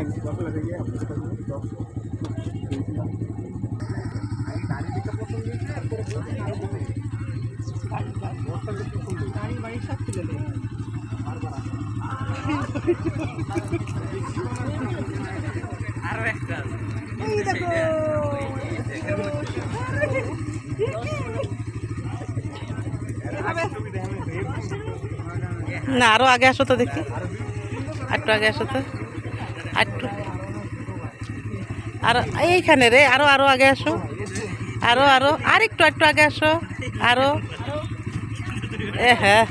একটা হলো না আরও আগে আসো তো দেখি। আরেকটু আগে আসো তো। আরও এইখানে রে আরও আরও আগে আসো। আরও আরও আর একটু একটু আগে আসো। আরও। এ হ্যাঁ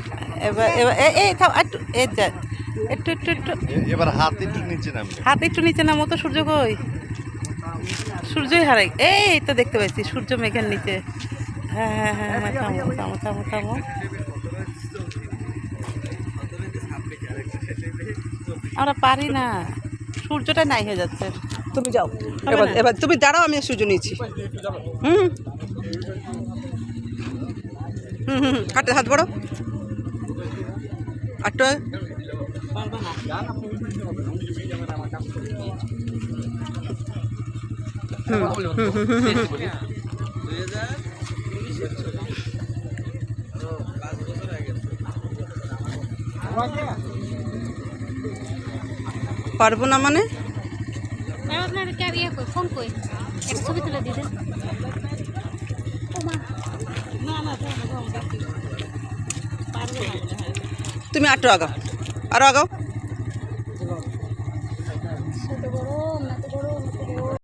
এবার এবার এই একটু এই যা একটু একটু একটু। এবার হাত একটু নিচে হাত একটু নিচে নামো তো সূর্য কই? সূর্যই হারাই এই তো দেখতে পাচ্ছি সূর্য মেঘের নিচে। হ্যাঁ হ্যাঁ হ্যাঁ হ্যাঁ থামো থামো থামো থামো। আমরা পারি না। সূর্যটা নাই হয়ে যাচ্ছে। তুমি যাও। এবার এবার তুমি দাঁড়াও আমি সূর্য নিয়েছি। হুম? হুম হুম হাতে হাত বড় আটটা। হুম হুম হুম হুম হুম। পারব না মানে ইয়ে তুমি আটটা আগাও আরও আগাও